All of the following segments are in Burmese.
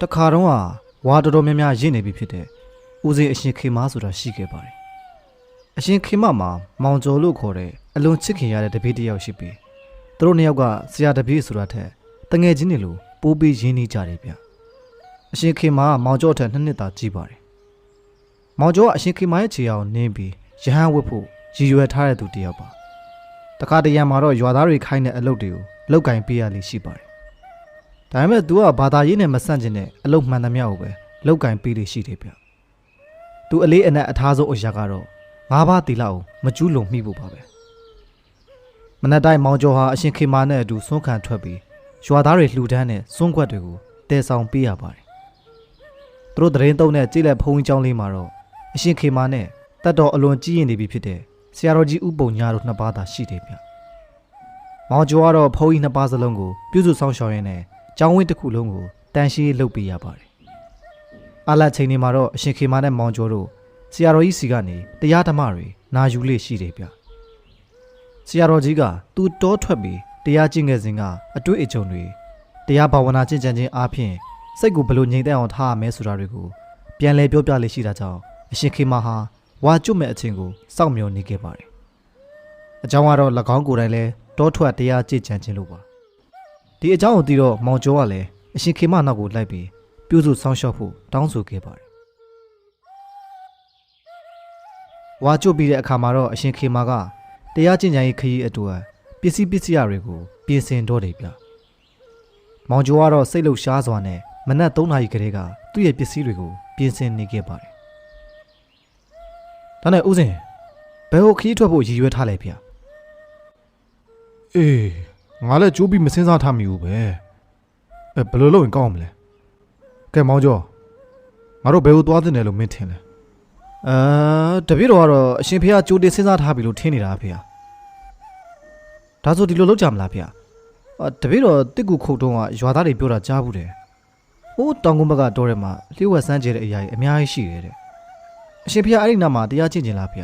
တခါတော့ကဝါတော်တော်များများရင့်နေပြီဖြစ်တဲ့ဦးစင်းအရှင်ခေမားဆိုတာရှိခဲ့ပါတယ်အရှင်ခေမမှာမောင်ကျော်လို့ခေါ်တဲ့အလွန်ချစ်ခင်ရတဲ့တပည့်တစ်ယောက်ရှိပြီးသူတို့နှစ်ယောက်ကဆရာတပည့်ဆိုတာထက်တငယ်ချင်းတွေလိုပိုးပြီးရင်းနှီးကြတယ်ဗျအရှင်ခေမားကမောင်ကျော်ထက်နှစ်နှစ်သာကြီးပါတယ်မောင်ကျော်ကအရှင်ခေမားရဲ့ခြေအောင်နင်းပြီးရဟန်းဝတ်ဖို့ရည်ရွယ်ထားတဲ့သူတစ်ယောက်ပါတခါတရံမှာတော့ရွာသားတွေခိုင်းတဲ့အလုပ်တွေကိုလောက်ကင်ပေးရလိမ့်ရှိပါတယ် ဒါပေမဲ့ तू ကဘာသာရေးနဲ့မဆန့်ကျင်တဲ့အလုပ်မှန်သမျှကိုပဲလောက်ကင်ပေးလို့ရှိတယ်ဗျ။ तू အလေးအနက်အထားဆုံးအရာကတော့ငါးပါးတီလာကိုမကျူးလွန်မိဖို့ပါပဲ။မနက်တိုင်းမောင်ကျော်ဟာအရှင်ခေမာနဲ့အတူစွန့်ခံထွက်ပြီးရွာသားတွေလှူဒန်းတဲ့စွန့်ခွက်တွေကိုတည်ဆောင်ပေးရပါတယ်။သူတို့သတရင်တုံးတဲ့ကြည်လက်ဖုံးကြီးကျောင်းလေးမှာတော့အရှင်ခေမာနဲ့တတ်တော်အလွန်ကြီးရင်နေပြီဖြစ်တဲ့ဆရာတော်ကြီးဥပုံညာတို့နှစ်ပါးသာရှိတယ်ဗျ။မောင်ကျော်ကတော့ဖုံးကြီးနှစ်ပါးစလုံးကိုပြုစုဆောင်ရှောက်ရင်းနဲ့ ကျောင်းဝင်းတစ်ခုလုံးကိုတန်ရှင်းလုပ်ပေးရပါတယ်။အလတ်ချိန်တွေမှာတော့အရှင်ခေမာနဲ့မောင်ကျော်တို့ဆရာတော်ကြီးစီကနေတရားဓမ္မတွေနာယူလေရှိတယ်ဗျ။ဆရာတော်ကြီးကသူတောထွက်ပြီးတရားကျင့်ခဲ့စဉ်ကအတွေ့အကြုံတွေတရားဘာဝနာကျင့်ကြံခြင်းအားဖြင့်စိတ်ကိုဘယ်လိုငြိမ်သက်အောင်ထားရမလဲဆိုတာတွေကိုပြန်လည်ပြောပြလေရှိတာကြောင့်အရှင်ခေမာဟာဝါကျွတ်မဲ့အချိန်ကိုစောင့်မျှော်နေခဲ့ပါတယ်။အကြောင်းကတော့၎င်းကိုယ်တိုင်လည်းတောထွက်တရားကျင့်ကြံခြင်းလို့ပါ။ ဒီအကြောင်းကိုသိတော့မောင်ကျော်ကလည်းအရှင်ခေမနောက်ကိုလိုက်ပြီးပြုစုဆောင်းလျှောက်ဖို့တောင်းဆိုခဲ့ပါတယ်။ဝါကျွတ်ပြီးတဲ့အခါမှာတော့အရှင်ခေမကတရားကျင့်ကြံရေးခရီးအတွက်ပစ္စည်းပစ္စည်းတွေကိုပြင်ဆင်တော့တယ်ဗျ။မောင်ကျော်ကတော့စိတ်လှုပ်ရှားစွာနဲ့မနက်3နာရီကလေးကသူ့ရဲ့ပစ္စည်းတွေကိုပြင်ဆင်နေခဲ့ပါတယ်။ဒါနဲ့ဦးစင်ဘယ်ဟိုခရီးထွက်ဖို့ရည်ရွယ်ထားလဲဗျ။အေး ငါလည်းကြိုးပြီးမစင်းစားထားမိဘူးပဲအဲဘယ်လိုလုပ်ရင်ကောင်းမလဲကဲမောင်ကျော်ငါတို့ဘယ်ကိုသွားတင်တယ်လို့မင်းထင်လဲအဲတပည့်တော်ကတော့အရှင်ဖေကကြိုတင်စဉ်းစားထားပြီလို့ထင်နေတာဖေ။ဒါဆိုဒီလိုလုပ်ကြမလားဖေ။အာတပည့်တော်တစ်ကူခုတ်တုံးကရွာသားတွေပြောတာကြားဘူးတယ်။ဟိုးတောင်ကုန်းဘက်ကတော့ထဲမှာလျှို့ဝှက်စမ်းကြဲတဲ့အရာကြီးအများကြီးရှိတယ်တဲ့အရှင်ဖေကအဲ့ဒီနားမှာတရားကျင့်ကြင်လားဖေ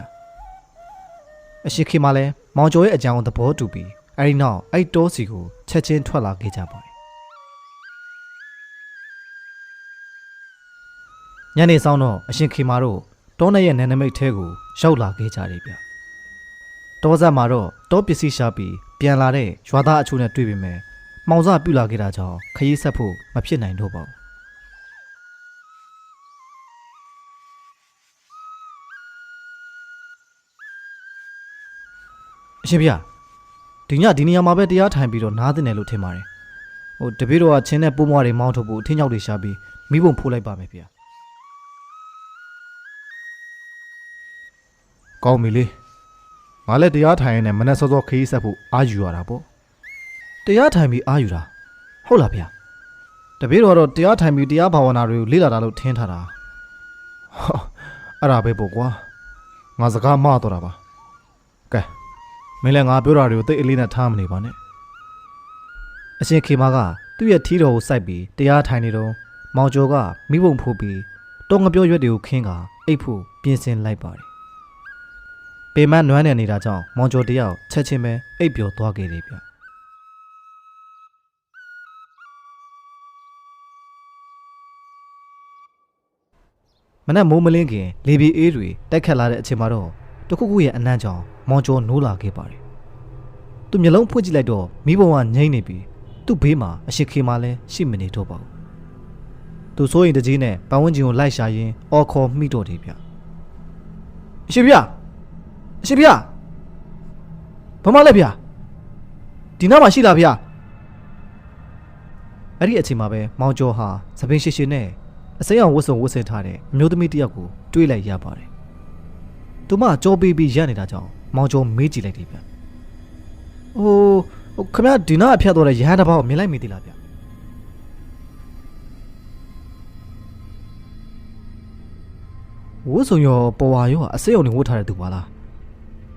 ။အရှင်ခေမလည်းမောင်ကျော်ရဲ့အကြောင်းကိုသဘောတူပြီး အဲ့ဒီနောက်အဲ့တောစီကိုချက်ချင်းထွက်လာခဲ့ကြပါတယ်။ညနေဆောင်တော့အရှင်ခေမာတို့တောနဲ့ရဲ့နယ်နိမိတ်ထဲကိုရောက်လာခဲ့ကြတယ်ဗျတောဆက်မှာတော့တောပစ္စည်းရှာပြီးပြန်လာတဲ့ရွာသားအချို့နဲ့တွေ့ပေမဲ့မှောင်စပြူလာခဲ့တာကြောင့်ခရီးဆက်ဖို့မဖြစ်နိုင်တော့ပါဘူးအရှင်ဗျာ ဒီညဒီနေရာမှာပဲတရားထိုင်ပြီးတော့နားတင်တယ်လို့ထင်ပါတယ်ဟိုတပည့်တော်ကချင်းတဲ့ပိုးမွားတွေမောင်းထုတ်ဖို့အထင်းရောက်တွေရှာပြီးမိဘုံဖိုးလိုက်ပါမယ်ဗျာကောင်းပြီလေငါလည်းတရားထိုင်ရင်းနဲ့မနေ့စောစောခရီးဆက်ဖို့အားယူရတာပေါ့တရားထိုင်ပြီးအာယူတာဟုတ်လားဗျာတပည့်တော်ကတော့တရားထိုင်ပြီးတရားဘာဝနာတွေကိုလေ့လာတာလို့ထင်ထားတာအဲ့ဒါပဲပေါ့ကွာငါစကားမှားတော့တာပါကဲ မင်းလည်းငါပြောတာတွေကိုသိအလေးနဲ့ထားမနေပါနဲ့အရှင်ခေမာကသူ့ရဲ့ထီးတော်ကိုစိုက်ပြီးတရားထိုင်နေတော့မောင်ကျော်ကမိဘုံဖိုးပြီးတောငပြောရွက်တွေကိုခင်းကအိတ်ဖို့ပြင်ဆင်လိုက်ပါတယ်ပေမနွမ်းနေနေတာကြောင့်မောင်ကျော်တယောက်ချက်ချင်းပဲအိပ်ပျော်သွားခဲ့တယ်ဗျမနက်မိုးမလင်းခင်လေပြေအေးတွေတိုက်ခတ်လာတဲ့အချိန်မှာတော့တခုခုရဲ့အနမ်းကြောင့် မောင်ကျော်နိုးလာခဲ့ပါတယ်သူမျက်လုံးဖွင့်ကြည့်လိုက်တော့မိဘုံကငိမ့်နေပြီးသူ့ဘေးမှာအရှိခေမာလည်းရှိမနေတော့ပါဘူးသူစိုးရင်တကြီးနဲ့ပတ်ဝန်းကျင်ကိုလိုက်ရှာရင်းအော်ခေါ်မိတော့တယ်ဗျအရှိဗျအရှိဗျဘာမှလဲဗျဒီနားမှာရှိလားဗျအဲ့ဒီအချိန်မှာပဲမောင်ကျော်ဟာသပင်ရှိရှိနဲ့အစိမ်းအောင်ဝတ်စုံဝတ်ဆင်ထားတဲ့အမျိုးသမီးတစ်ယောက်ကိုတွေးလိုက်ရပါတယ်သူမကြောပေးပြီးရက်နေတာကြောင့် မောင်ကျော်မေးကြည့်လိုက်တယ်ဗျဟိုဟိုခမရဒီနားအဖြတ်တော့တဲ့ရဟန်းတစ်ပါးကိုမြင်လိုက်မိသေးလားဗျဝတ်စုံရောပေါ်ဝါရောအစိမ်းအောင်နေဝတ်ထားတဲ့သူပါလား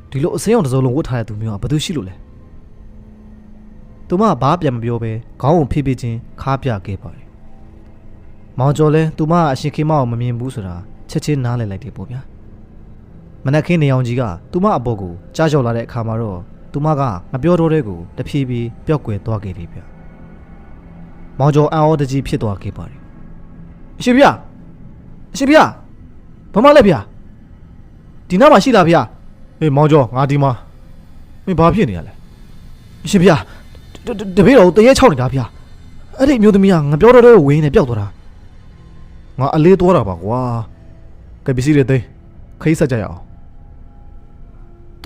ဒီလိုအစိမ်းအောင်တစ်စုံလုံးဝတ်ထားတဲ့သူမျိုးကဘာသူရှိလို့လဲသူမဘာပြန်မပြောပဲခေါင်းကိုဖိဖိချင်းခါပြခဲ့ပါတယ်မောင်ကျော်လဲသူမကအရှင်ခေမအောင်မမြင်ဘူးဆိုတာချက်ချင်းနားလည်လိုက်တယ်ပေါ့ဗျာ မနက်ခင်းနေအောင်ကြီးကသူမအပေါ်ကိုကြားလျှောက်လာတဲ့အခါမှာတော့သူမကမပြောတော့တဲ့ကိုတဖြည်းဖြည်းပျောက်ကွယ်သွားခဲ့တယ်ဗျမောင်ကျော်အံ့ဩတကြီးဖြစ်သွားခဲ့ပါတယ်အရှင်ဖေအရှင်ဖေဘာမှလဲဖေဒီနားမှာရှိလားဖေဟေးမောင်ကျော်ငါဒီမှာမင်းဘာဖြစ်နေရလဲအရှင်ဖေတတတပည့်တော်တရေချောက်နေတာဖေအဲ့ဒီအမျိုးသမီးကငါပြောတော့တော့ဝင်းနေပျောက်သွားတာငါအလေးသွားတာပါကွာကဲပစ္စည်းတွေသိမ်းခရီးဆက်ကြရအောင်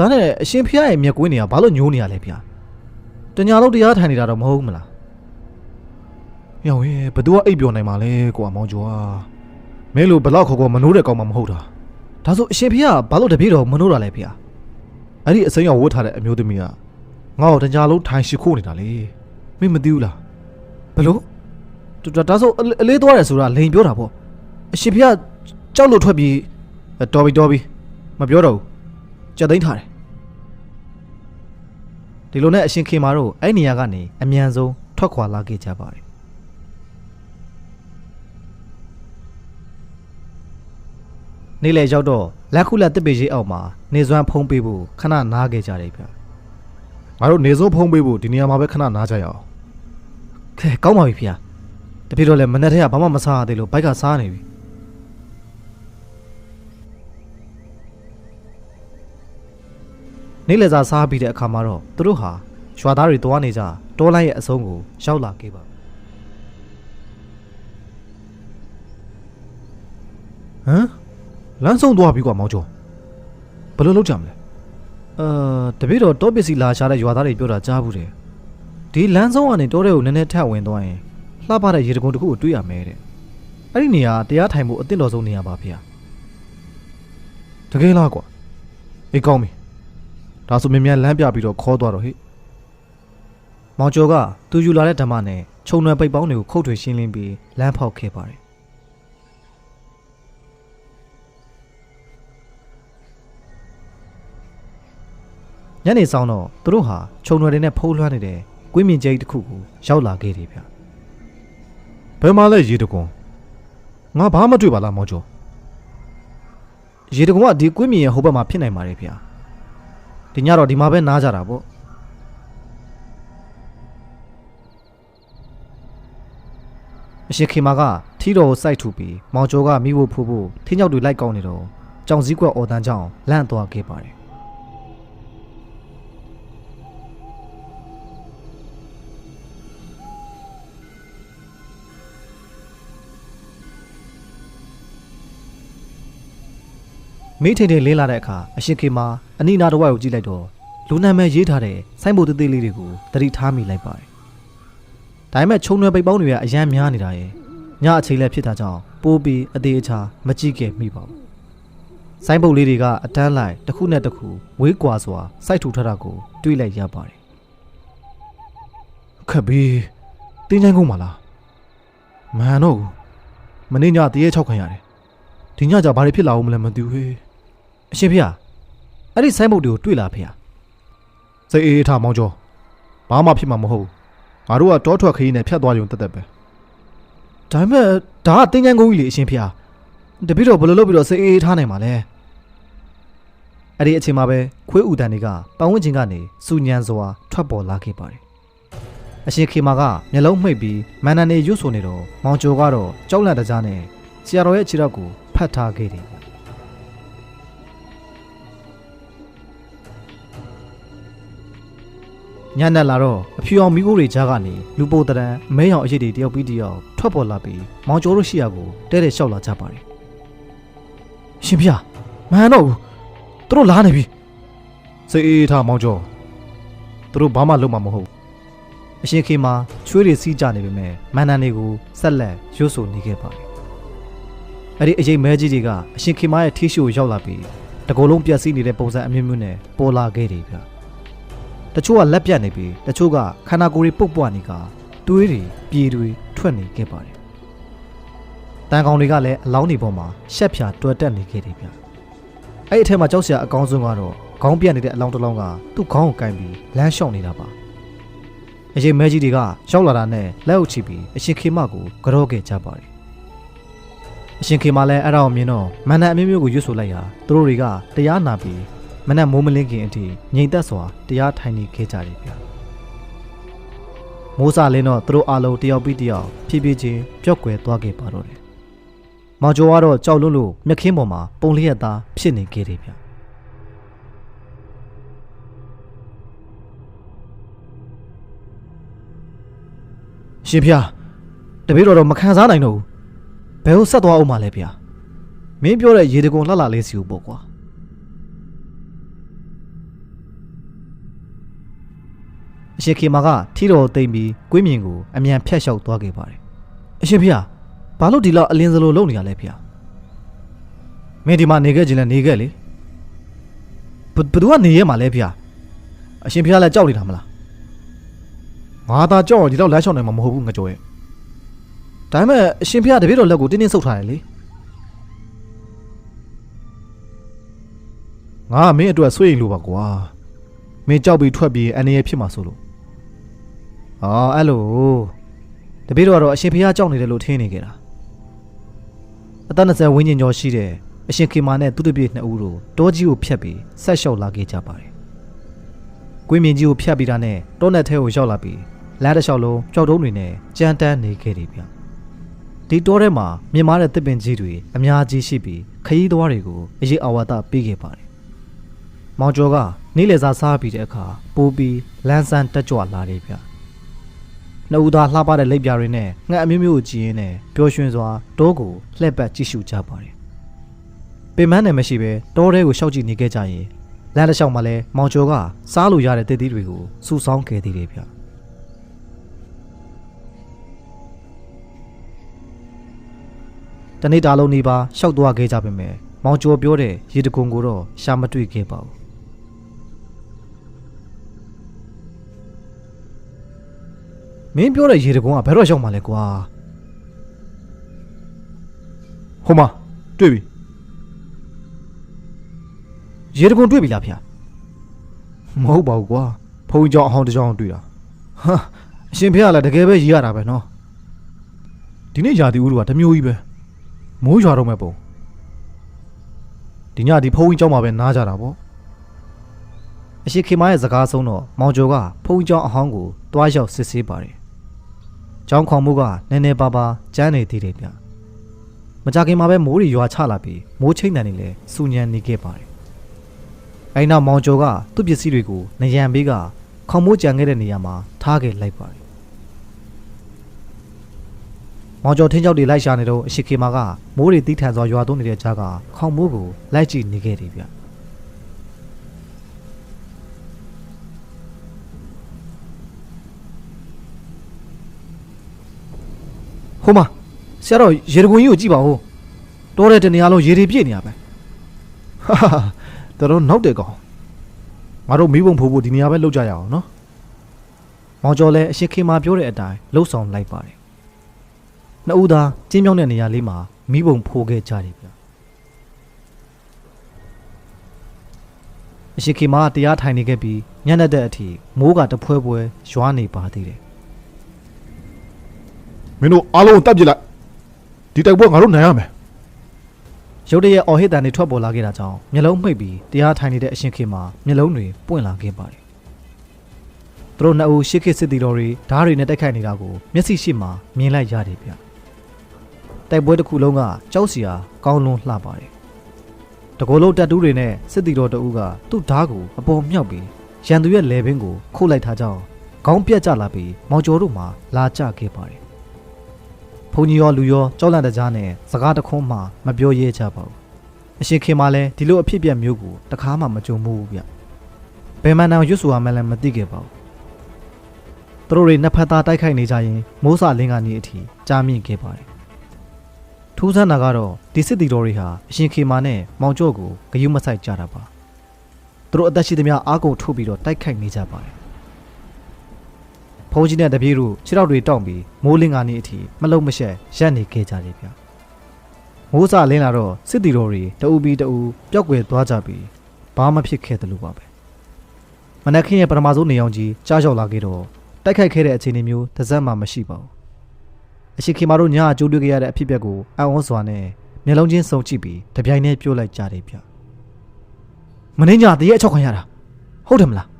ဒါနဲ့အရှင်ဖေရဲ့မျက်ကွင်းတွေကဘာလို့ညိုးနေရလဲဖေတညာလုံးတရားထိုင်နေတာတော့မဟုတ်ဘူးမလား။ရောင်ရဲဘသူကအိပ်ပျော်နိုင်မှာလဲကွာမောင်ကျော်อ่ะမင်းလိုဘလောက်ခေါ်ခေါ်မနိုးတဲ့ကောင်မှမဟုတ်တာဒါဆိုအရှင်ဖေကဘာလို့တပည့်တော်မနှိုးတာလဲဖေ။အဲ့ဒီအစိမ်းရောင်ဝတ်ထားတဲ့အမျိုးသမီးကငါ့ကိုတကြားလုံးထိုင်ရှိခိုးနေတာလေ။မင်းမသိဘူးလားဘလို့ဒါဒါဆိုအလေးအလေးသွားတယ်ဆိုတာလိန်ပြောတာပေါ့အရှင်ဖေကကြောက်လို့ထွက်ပြီး။အဲတော်ပြီတော်ပြီမပြောတော့ဘူးကြက်သိမ်းထားတယ် ဒီလိုနဲ့အရှင်ခေမာတို့အဲ့နေရာကနေအမြန်ဆုံးထွက်ခွာလာခဲ့ကြပါတယ်နေ့လယ်ရောက်တော့လက်ခုလက်တစ်ပေကြီးအောက်မှာနေစွမ်းဖုံးပေးဖို့ခဏနားခဲ့ကြတယ်ဗျ။ငါတို့နေစုံဖုံးပေးဖို့ဒီနေရာမှာပဲခဏနားကြရအောင်ခဲကောင်းပါပြီဖေ။တပြည့်တော့လည်းမနေ့တည်းကဘာမှမစားရသေးလို့ဘိုက်ကစားနေပြီ။ နေ့လယ်စာစားပြီးတဲ့အခါမှာတော့သူတို့ဟာရွာသားတွေတွားနေကြတောလိုက်ရဲ့အဆုံးကိုရောက်လာခဲ့ပါ။ဟမ်လမ်းဆုံးသွားပြီကွာမောင်ကျော်။ဘယ်လိုလုပ်ကြမလဲ။အာတပြည့်တော့တောပစ္စည်းလာရှာတဲ့ရွာသားတွေပြောတာကြားဘူးတယ်။ဒီလမ်းဆုံးကနေတောထဲကိုနည်းနည်းထပ်ဝင်သွားရင်လှပတဲ့ရေတကုံတစ်ခုကိုတွေ့ရမယ်တဲ့။အဲ့ဒီနေရာတရားထိုင်ဖို့အသင့်တော်ဆုံးနေရာပါဗျာ။တကယ်လားကွာ။အေးကောင်းပြီ။ ဒါဆိုမြင်မြန်လမ်းပြပြီးတော့ခေါ်သွားတော့ဟေ့။မောင်ကျော်ကသူယူလာတဲ့ဓမ္မနဲ့ခြုံနယ်ပိတ်ပေါင်းတွေကိုခုတ်ထွေရှင်းလင်းပြီးလမ်းဖောက်ခဲ့ပါတယ်ညနေဆောင်တော့သူတို့ဟာခြုံနယ်တွေနဲ့ဖုံးလွှမ်းနေတဲ့ကွင်းမြင့်ကျိတ်တစ်ခုကိုရောက်လာခဲ့တယ်ဗျ။ဘယ်မှာလဲရေတကွန်။ငါဘာမှမတွေ့ပါလားမောင်ကျော်ရေတကုံကဒီကွင်းမြင့်ရဲ့ဟိုဘက်မှာဖြစ်နိုင်ပါတယ်ဗျ ဒီညတော့ဒီမှာပဲနားကြတာပေါ့အရှိခေမာကထီတော်ကိုစိုက်ထူပြီးမောင်ကျော်ကမိဖို့ဖိုးဖို့ထင်းချောက်တွေလိုက်ကောင်းနေတော့ကြောင်စည်းကွက်အော်တန်းကြောင်လန့်သွားခဲ့ပါတယ် မေးထိန်ထိန်လင်းလာတဲ့အခါအရှင်ခေမာအနိနာတဝိုက်ကိုကြည့်လိုက်တော့လူနာမည်ရေးထားတဲ့ဆိုင်းဘုတ်သေးသေးလေးတွေကိုသတိထားမိလိုက်ပါတယ်။ဒါပေမဲ့ခြုံရွယ်ပိတ်ပေါင်းတွေကအရန်များနေတာရဲ့ညအချိန်လည်းဖြစ်တာကြောင့်ပိုးပြီးအသေးအချာမကြည့်ခဲ့မိပါဘူး။ဆိုင်းဘုတ်လေးတွေကအတန်းလိုက်တစ်ခုနဲ့တစ်ခုဝေးကွာစွာစိုက်ထူထားတာကိုတွေးလိုက်ရပါတယ်။ခက်ပြီ။တင်းချိုင်းကုန်ပါလား။မဟန်တော့ဘူး။မနေ့ညတရေ၆ခံရတယ်။ဒီညကျဘာတွေဖြစ်လာဦးမလဲမသိဘူးဟေး။ အရှင်ဖေ။အဲ့ဒီဆိုင်းဘုတ်တွေကိုတွေ့လာဖေ။စိတ်အေးအေးထားမောင်ကျော်ဘာမှဖြစ်မှာမဟုတ်ဘူးငါတို့ကတောထွက်ခရီးနဲ့ဖြတ်သွားရုံတက်တက်ပဲဒါပေမဲ့ဒါကတင်းချမ်းကုန်းကြီးလေအရှင်ဖေ။တပည့်တော်ဘယ်လိုလုပ်ပြီးတော့စိတ်အေးအေးထားနိုင်မှာလဲ။အဲ့ဒီအချိန်မှာပဲခွေးဥတန်တွေကပတ်ဝန်းကျင်ကနေစူညံစွာထွက်ပေါ်လာခဲ့ပါတယ်။အရှင်ခေမာကမျက်လုံးမှိတ်ပြီးမန္တန်နေရွတ်ဆိုနေတော့မောင်ကျော်ကတော့ကြောက်လန့်တကြားနဲ့ဆရာတော်ရဲ့ခြေထောက်ကိုဖတ်ထားခဲ့တယ်။ ညနေလာတော့အဖြူအောင်မိခိုးတွေကြားကနေလူပိုတရံအမဲရောင်အရေးတွေတယောက်ပြီးတယောက်ထွက်ပေါ်လာပြီးမောင်ကျော်တို့ရှိရာကိုတဲတဲလျှောက်လာကြပါတယ်။ရှင်ဖျားမဟန်တော့ဘူးသူတို့လာနေပြီစိတ်အေးအေးထားမောင်ကျော်သူတို့ဘာမှလုပ်မှာမဟုတ်ဘူးအရှင်ခေမှာချွေးတွေစီးကြနေပေမဲ့မန္တန်တွေကိုဆက်လက်ရွတ်ဆိုနေခဲ့ပါတယ်။အဲ့ဒီအရေးမဲကြီးတွေကအရှင်ခေမာရဲ့ထီးရှိုရောက်လာပြီးတကိုယ်လုံးပြက်စီးနေတဲ့ပုံစံအမျိုးမျိုးနဲ့ပေါ်လာခဲ့တယ်ဗျ။ တချို့ကလက်ပြတ်နေပြီးတချို့ကခန္ဓာကိုယ်တွေပုတ်ပွားနေကတွေးတွေပြေတွေထွက်နေခဲ့ပါတယ်။တန်ကောင်တွေကလည်းအလောင်းတွေပေါ်မှာရှက်ဖြာတွယ်တက်နေခဲ့တယ်ဗျ။အဲ့ဒီအထက်မှာကြောက်စရာအကောင်းဆုံးကတော့ခေါင်းပြတ်နေတဲ့အလောင်းတစ်လောင်းကသူ့ခေါင်းကိုကင်ပြီးလမ်းလျှောက်နေတာပါ။အရင်မဲကြီးတွေကရောက်လာတာနဲ့လက်အုပ်ချပြီးအရှင်ခေမကိုကြောခဲ့ကြပါတယ်အရှင်ခေမလည်းအဲ့ဒါကိုမြင်တော့မန္တန်အမျိုးမျိုးကိုရွတ်ဆိုလိုက်ရာသူတို့တွေကတရားနာပြီး မနက်မိုးမလင်းခင်အထိငြိမ်သက်စွာတရားထိုင်နေခဲ့ကြတယ်ဗျာမိုးစာလင်းတော့သူတို့အားလုံးတယောက်ပြီးတယောက်ဖြည်းဖြည်းချင်းပျော့ကွယ်သွားခဲ့ပါတော့တယ်မောင်ကျော်ကတော့ကြောက်လွန်းလို့မြက်ခင်းပေါ်မှာပုံလျက်သားဖြစ်နေခဲ့တယ်ဗျရှင်ဖျားတပည့်တော်တော့မခံစားနိုင်တော့ဘူးဘယ်ဟုတ်ဆက်သွားအောင်မလဲဗျာမင်းပြောတဲ့ရေတကုံလှလှလေးစီကိုပေါ့ကွာ အရှင်ခေမာကထီတော်သိမ့်ပြီးကွင်းမြင်ကိုအမြန်ဖြတ်လျှောက်သွားခဲ့ပါတယ်အရှင်ဖျားဘာလို့ဒီလောက်အလင်းစလိုလုပ်နေရလဲဗျာမင်းဒီမှာနေခဲ့ခြင်းလဲနေခဲ့လေဘဘသူကနေရဲမှာလဲဗျာအရှင်ဖျားလည်းကြောက်နေတာမလားငါသာကြောက်အောင်ဒီတော့လမ်းလျှောက်နိုင်မှာမဟုတ်ဘူးငါကြော်ရဲ့ဒါပေမဲ့အရှင်ဖျားတပည့်တော်လက်ကိုတင်းတင်းဆုပ်ထားတယ်လေငါကမင်းအတွက်ဆွေးရင်လို့ပါကွာမင်းကြောက်ပြီးထွက်ပြီးအန်ရဖြစ်မှာဆိုလို့။ အော်အဲ့လိုတပည့်တော်ကတော့အရှင်ဖျားကြောက်နေတယ်လို့ထင်နေကြတာ။အသက်20ဝန်းကျင်ကျော်ရှိတဲ့အရှင်ခေမာနဲ့သူတပည့်နှစ်ဦးတို့တောကြီးကိုဖျက်ပြီးဆက်လျှောက်လာခဲ့ကြပါတယ်။ကွင်းမြင်ကြီးကိုဖျက်ပြီးတာနဲ့တောနက်ထဲကိုရောက်လာပြီးလမ်းတစ်လျှောက်လုံးကြောက်တုံးတွေနဲ့ကြမ်းတမ်းနေခဲ့တယ်ဗျ။ဒီတောထဲမှာမြင်မာတဲ့တစ်ပင်ကြီးတွေအများကြီးရှိပြီးခရီးသွားတွေကိုအရေးအဝါဒပေးခဲ့ပါတယ်။မောင်ကျော်ကနေ့လယ်စာစားပြီးတဲ့အခါပိုးပြီးလန်းဆန်းတက်ကြွလာတယ်ဗျ။ နှစ်ဦးသားလှပတဲ့လက်ပြတွေနဲ့ငှက်အမျိုးမျိုးကိုကြည်ရင်းနဲ့ပျော်ရွှင်စွာတောကိုလှည့်ပတ်ကြည့်ရှုကြပါတယ်။ပင်မနဲ့မရှိပဲတောထဲကိုရှောက်ကြည့်နေခဲ့ကြရင်လမ်းတစ်လျှောက်မှာလဲမောင်ကျော်ကစားလို့ရတဲ့တည်တည်တွေကိုစူဆောင်းခဲ့သေးတယ်ဗျ။တနေ့တာလုံးနေပါရှောက်သွားခဲ့ကြပါမယ်။မောင်ကျော်ပြောတဲ့ရေတကွန်ကိုတော့ရှာမတွေ့ခဲ့ပါဘူး။ မင်းပြောတဲ့ရေတကုံကဘယ်တော့ရောက်မှလဲကွာဟိုမှာတွေ့ပြီရေတကုံတွေ့ပြီလားဗျာမဟုတ်ပါဘူးကွာဖုန်းကြောင်အဟောင်းတစ်ကြောင်တွေ့တာဟာအရှင်ဖေကလည်းတကယ်ပဲရေးရတာပဲနော်ဒီနေ့ရာသီဥတုကတစ်မျိုးကြီးပဲမိုးရွာတော့မဲ့ပုံဒီညဒီဖုန်းကြီးကြောင်မှာပဲနားကြတာပေါ့အရှင်ခေမရဲ့စကားဆုံးတော့မောင်ကျော်ကဖုန်းကြောင်းအဟောင်းကိုတွားရောက်စစ်ဆေးပါတယ် ကျောင်းခေါင်မှုကနည်းနည်းပါးပါးကျန်းနေသေးတယ်ဗျမကြခင်မှာပဲမိုးတွေရွာချလာပြီးမိုးချိတ်တန်နေလဲစူညံနေခဲ့ပါတယ်အဲ့နောက်မောင်ကျော်ကသူ့ပစ္စည်းတွေကိုနယံဘေးကခေါင်မိုးကြံခဲ့တဲ့နေရာမှာထားခဲ့လိုက်ပါတယ်မောင်ကျော်ထင်းကြောက်တွေလိုက်ရှာနေတော့အရှိခေမာကမိုးတွေတီးထန်စွာရွာသွန်းနေတဲ့ကြားကခေါင်မိုးကိုလိုက်ကြည့်နေခဲ့တယ်ဗျ ဟိုမှာဆရာတော်ရေတကွန်ကြီးကိုကြည့်ပါဦးတောတဲ့တနေရာလုံးရေတွေပြည့်နေရပဲဟာဟာတော်တော်နောက်တယ်ကောင်ငါတို့မီးပုံဖိုးဖို့ဒီနေရာပဲလောက်ကြရအောင်နော်မောင်ကျော်လည်းအရှိခေမာပြောတဲ့အတိုင်းလှုပ်ဆောင်လိုက်ပါတယ်နှစ်ဦးသားကျင်းမြောင်းတဲ့နေရာလေးမှာမိဘုံဖိုးခဲ့ကြတယ်ဗျအရှိခေမာကတရားထိုင်နေခဲ့ပြီးညနေတဲ့အထိမိုးကတဖွဲဖွဲရွာနေပါသေးတယ် မင်းတို့အားလုံးကိုတပ်ပစ်လိုက်ဒီတိုက်ပွဲငါတို့နိုင်ရမယ်ရုတ်တရက်အော်ဟစ်တန်တွေထွက်ပေါ်လာခဲ့တာကြောင့်မျက်လုံးမှိတ်ပြီးတရားထိုင်နေတဲ့အရှင်ခေမာမျက်လုံးတွေပွင့်လာခဲ့ပါတယ်။သူတို့နှစ်ဦးရှေ့ခေတ်စစ်တီတော်တွေဓားတွေနဲ့တိုက်ခိုက်နေတာကိုမျက်စိရှိမှမြင်လိုက်ရတယ်ဗျ။တိုက်ပွဲတစ်ခုလုံးကကြောက်စရာကောင်းလွန်းလှပါတယ်။တကောလုံးတက်တူးတွေနဲ့စစ်တီတော်တအူးကသူ့ဓားကိုအပေါ်မြောက်ပြီးရန်သူရဲ့လယ်ပင်ကိုခုတ်လိုက်တာကြောင့်ခေါင်းပြက်ကျလာပြီးမောင်ကျော်တို့မှလာကျခဲ့ပါတယ်။ ဘုံကြီးရောလူရောကြောက်လန့်တကြားနဲ့စကားတခွန်းမှမပြောရဲကြပါဘူး။အရှင်ခင်မလည်းဒီလိုအဖြစ်အပျက်မျိုးကိုတခါမှမကြုံမှုဘူးဗျ။ဘယ်မှန်တောင်ရွတ်ဆိုရမှလည်းမသိခဲ့ပါဘူး။သူတို့တွေနှစ်ဖက်သားတိုက်ခိုက်နေကြရင်မိုးစာလင်းကနေအထိကြားမြင့်ခဲ့ပါတယ်။ထူးဆန်းတာကတော့ဒီစစ်တီတော်တွေဟာအရှင်ခင်မနဲ့မောင်ကျော့ကိုဂယုမဆိုင်ကြတာပါ။သူတို့အသက်ရှိသမျှအားကုန်ထုတ်ပြီးတော့တိုက်ခိုက်နေကြပါတယ်။ ဖုန်းကြီးနဲ့တပြေးတို့ခြေထောက်တွေတောင့်ပြီးမိုးလင်းကနေအထိမလုံမရှက်ရက်နေခဲ့ကြတယ်ဗျ။မိုးစာလင်းလာတော့စစ်တီတော်တွေတအူပြီးတအူပျောက်ကွယ်သွားကြပြီးဘာမှဖြစ်ခဲ့တယ်လို့ပါပဲ။မနက်ခင်းရဲ့ပထမဆုံးနေအောင်ကြီးကြားရောက်လာခဲ့တော့တိုက်ခိုက်ခဲ့တဲ့အခြေအနေမျိုးတစ်စက်မှမရှိပါဘူး။အရှိခေမာတို့ညအကျိုးတွေ့ခဲ့ရတဲ့အဖြစ်အပျက်ကိုအံ့ဩစွာနဲ့မျက်လုံးချင်းစုံကြည့်ပြီးတပြိုင်တည်းပြုတ်လိုက်ကြတယ်ဗျ။မင်းညတရက်အချောက်ခံရတာဟုတ်တယ်မလား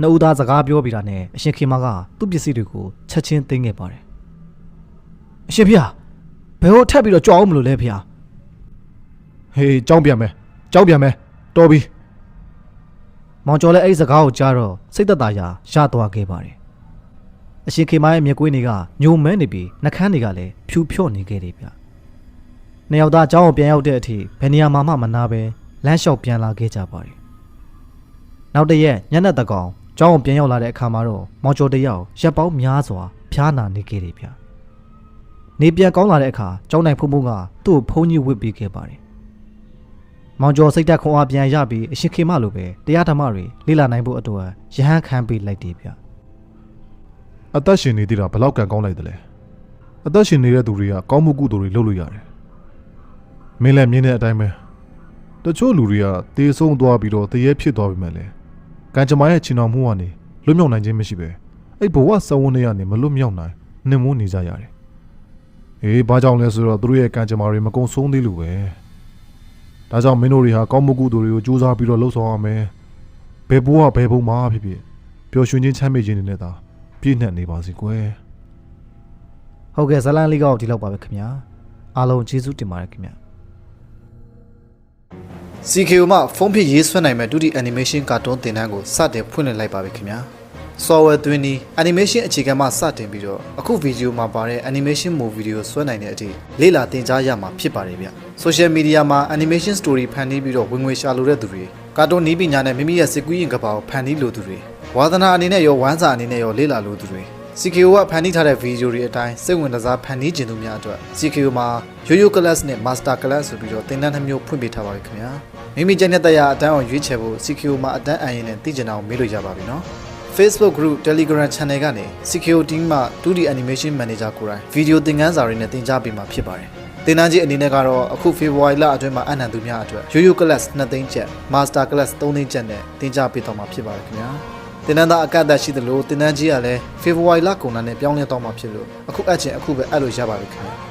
နှစ်ဦးသားစကားပြောပြီးတာနဲ့အရှင်ခေမာကသူ့ပစ္စည်းတွေကိုချက်ချင်းသိမ်းခဲ့ပါတယ်။အရှင်ဖေဘယ်လိုထပ်ပြီးတော့ကြောက်အောင်မလို့လဲဖေ။ဟေးကြောက်ပြန်မယ်။ကြောက်ပြန်မယ်။တော်ပြီ။မောင်ကျော်လည်းအဲ့ဒီစကားကိုကြားတော့စိတ်သက်သာရာရသွားခဲ့ပါတယ်။အရှင်ခေမာရဲ့မျက်ကွေးတွေကညိုမဲနေပြီးနှကန်းတွေကလည်းဖြူဖြော့နေခဲ့တယ်ဗျ။နှစ်ယောက်သားအကြောင်းကိုပြန်ရောက်တဲ့အထိဘယ်နေရာမှမနာပဲလမ်းလျှောက်ပြန်လာခဲ့ကြပါတယ်။နောက်တရက်ညနေတကောင် ကျောင်းကိုပြန်ရောက်လာတဲ့အခါမှာတော့မောင်ကျော်တယောက်ရက်ပေါင်းများစွာဖျားနာနေခဲ့တယ်ဗျ။နေပြန်ကောင်းလာတဲ့အခါကျောင်းနိုင်ဖုံဖုံကသူ့ကိုဖုံးကြီးဝစ်ပေးခဲ့ပါတယ်။မောင်ကျော်စိတ်ဓာတ်ခွန်အားပြန်ရပြီးအရှင်ခေမလိုပဲတရားဓမ္မတွေလေ့လာနိုင်ဖို့အတွက်ရဟန်းခံပေးလိုက်တယ်ဗျ။အသက်ရှင်နေသေးတာဘလောက်ကံကောင်းလိုက်တယ်လဲ။အသက်ရှင်နေတဲ့သူတွေကကောင်းမှုကုသိုလ်တွေလုပ်လို့ရတယ်။မင်းလည်းမြင်တဲ့အတိုင်းပဲ။တချို့လူတွေကတေဆုံးသွားပြီးတော့တရေဖြစ်သွားပြီမဲ့လည်း ကံကြမ္မာရဲ့ချင်တော်မှုကနေလွတ်မြောက်နိုင်ခြင်းမရှိပဲအဲ့ဘဝစဝန်းတွေကနေမလွတ်မြောက်နိုင်နှင်မိုးနေကြရတယ်အေးဘာကြောင့်လဲဆိုတော့သူတို့ရဲ့ကံကြမ္မာတွေမကုံဆုံးသေးလို့ပဲဒါကြောင့်မင်းတို့တွေဟာကောင်းမှုကုသိုလ်တွေကိုစူးစမ်းပြီးတော့လှုပ်ဆောင်ရမယ်ဘယ်ဘဝဘယ်ဘုံမှာဖြစ်ဖြစ်ပျော်ရွှင်ခြင်းချမ်းမြေ့ခြင်းတွေနဲ့သာပြည့်နှက်နေပါစေကွယ်ဟုတ်ကဲ့ဇလန်လေးကောက်ဒီလောက်ပါပဲခင်ဗျာအားလုံးကျေးဇူးတင်ပါတယ်ခင်ဗျာ CKO မှာဖုန်းဖြစ်ရေးဆွဲနိုင်မဲ့ဒုတိ animation ကာတွန်းသင်တန်းကိုစတင်ဖွင့်လှစ်လိုက်ပါပြီခင်ဗျာ software သွင်းပြီး animation အခြေခံမှစတင်ပြီးတော့အခုဗီဒီယိုမှာပါတဲ့ animation movie တွေကိုဆွဲနိုင်တဲ့အထိလေ့လာသင်ကြားရမှာဖြစ်ပါတယ်ဗျ social media မှာ animation story ဖန်တီးပြီးတော့ဝင်ငွေရှာလိုတဲ့သူတွေကာတွန်းနီးပညာနဲ့မိမိရဲ့စိတ်ကူးရင်ကဘာကိုဖန်တီးလိုသူတွေဝါသနာအနေနဲ့ရောဝမ်းစာအနေနဲ့ရောလေ့လာလိုသူတွေ CKO ကဖန်တီးထားတဲ့ဗီဒီယိုတွေအတိုင်းစိတ်ဝင်စားဖန်တီးခြင်းသူများအတွက် CKO မှာ Yo-Yo Class နဲ့ Master Class ဆိုပြီးတော့သင်တန်းတစ်မျိုးဖွင့်ပေးထားပါပြီခင်ဗျာမိမိကျန်တဲ့တရားအတန်းအောင်ရွေးချယ်ဖို့ CKO မှာအတန်းအရင်နဲ့သိကျင်အောင်မေးလို့ရပါပြီနော် Facebook Group Telegram Channel ကနေ CKO Team မှ 2D Animation Manager ကိုယ်တိုင်ဗီဒီယိုသင်ခန်းစာတွေနဲ့သင်ကြားပေးမှာဖြစ်ပါတယ်သင်တန်းကြီးအနေနဲ့ကတော့အခု February လအတွင်းမှာအနံသူများအတွက် Yo-Yo Class 2သိန်းကျပ် Master Class 3သိန်းကျပ်နဲ့သင်ကြားပေးတော့မှာဖြစ်ပါတယ်ခင်ဗျာ တင်နန်းသားအကန့်အသတ်ရှိသလိုတင်နန်းကြီးကလည်းဖေဖော်ဝါရီလကုန်တာနဲ့ပြောင်းလဲတော့မှာဖြစ်လို့အခုအပ်ချင်အခုပဲအပ်လို့ရပါပြီခင်ဗျာ